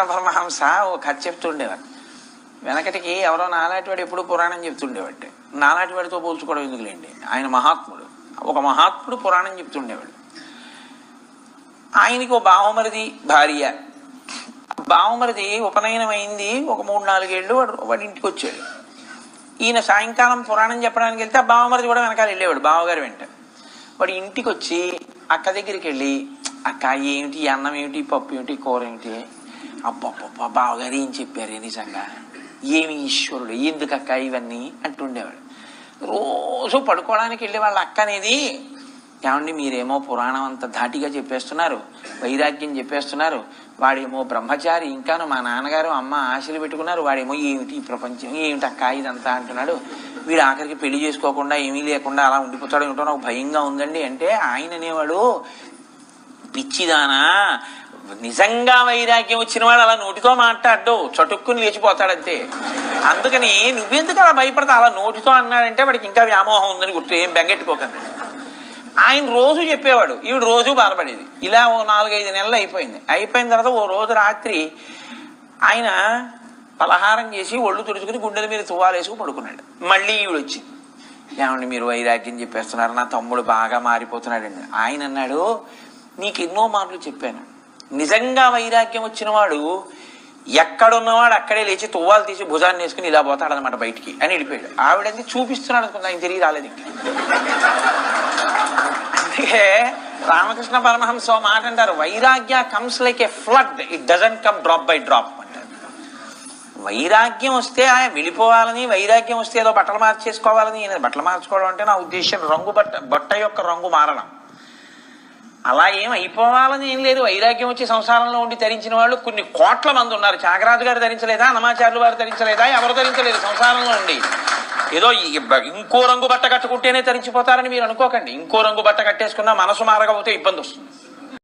పరమహంస ఓ కథ చెప్తుండేవారు వెనకటికి ఎవరో నాలాటివాడు ఎప్పుడు పురాణం చెప్తుండేవాడు. నాలాటివాడితో పోల్చుకోవడం ఎందుకులేండి? ఆయన మహాత్ముడు. ఒక మహాత్ముడు పురాణం చెప్తుండేవాడు. ఆయనకి ఓ బావమరిది భార్య. బావమరిది ఉపనయనం అయింది ఒక మూడు నాలుగేళ్ళు వాడు వాడి ఇంటికి వచ్చాడు. ఈయన సాయంకాలం పురాణం చెప్పడానికి వెళ్తే ఆ బావమరిది కూడా వెనకాల వెళ్ళేవాడు బావగారు వెంట. వాడు ఇంటికి వచ్చి అక్క దగ్గరికి వెళ్ళి అక్క ఏమిటి అన్నం ఏమిటి? పప్పు ఏమిటి? కూర ఏమిటి? అబ్బబ్బబ్బ బావగారు ఏం చెప్పారు నిజంగా. ఏమి ఈశ్వరుడు ఎందుకు అక్క ఇవన్నీ అంటుండేవాడు. రోజు పడుకోవడానికి వెళ్ళి వాళ్ళ అక్క అనేది ఏమండి మీరేమో పురాణం అంత ధాటిగా చెప్పేస్తున్నారు వైరాగ్యం చెప్పేస్తున్నారు వాడేమో బ్రహ్మచారి ఇంకాను మా నాన్నగారు అమ్మ ఆశలు పెట్టుకున్నారు వాడేమో ఏమిటి ఈ ప్రపంచం ఏమిటి అక్క ఇదంతా అంటున్నాడు. వీడు ఆఖరికి పెళ్ళి చేసుకోకుండా ఏమీ లేకుండా అలా ఉండిపోతాడు ఏమిటో నాకు భయంగా ఉందండి. అంటే ఆయన అనేవాడు పిచ్చిదానా నిజంగా వైరాగ్యం వచ్చిన వాడు అలా నోటితో మాట్లాడ్డు చటుక్కుని లేచిపోతాడంతే. అందుకని నువ్వెందుకు అలా భయపడతా? అలా నోటితో అన్నాడంటే వాడికి ఇంకా వ్యామోహం ఉందని గుర్తు ఏం బెంగెట్టుకోకండి. ఆయన రోజు చెప్పేవాడు ఈవిడ రోజు బాధపడేది. ఇలా ఓ నాలుగైదు నెలలు అయిపోయింది. అయిపోయిన తర్వాత ఓ రోజు రాత్రి ఆయన పలహారం చేసి ఒళ్ళు తుడుచుకుని గుండెల మీద తువ్వాలేసుకు పడుకున్నాడు. మళ్ళీ ఈవిడ వచ్చింది. ఏమండి మీరు వైరాగ్యం చెప్పేస్తున్నారు నా తమ్ముడు బాగా మారిపోతున్నాడండి. ఆయన అన్నాడు నీకు ఎన్నో మాటలు చెప్పాను. నిజంగా వైరాగ్యం వచ్చినవాడు ఎక్కడున్నవాడు అక్కడే లేచి తువ్వాలు తీసి భుజాన్ని వేసుకుని ఇలా పోతాడనమాట బయటికి అని వెళ్ళిపోయాడు. ఆవిడంది చూపిస్తున్నాడు అనుకుంది ఆయన తిరిగి రాలేదు ఇంకా అందుకే రామకృష్ణ పరమహంస మాట అంటారు వైరాగ్య comes like a flood it doesn't come drop by drop అంటారు. వైరాగ్యం వస్తే ఆయన వెళ్ళిపోవాలని వైరాగ్యం వస్తే ఏదో బట్టలు మార్చేసుకోవాలని బట్టలు మార్చుకోవడం అంటే నా ఉద్దేశం రంగు బట్ట బట్ట యొక్క రంగు మారడం. అలా ఏం అయిపోవాలని ఏం లేదు. వైరాగ్యం వచ్చి సంసారంలో ఉండి ధరించిన వాళ్ళు కొన్ని కోట్ల మంది ఉన్నారు. త్యాగరాజు గారు ధరించలేదా? అన్నమాచార్యులు వారు ధరించలేదా? ఎవరు ధరించలేదు సంసారంలో ఉండి. ఏదో ఇంకో రంగు బట్ట కట్టుకుంటేనే ధరించిపోతారని మీరు అనుకోకండి. ఇంకో రంగు బట్ట కట్టేసుకున్నా మనసు మారకపోతే ఇబ్బంది వస్తుంది.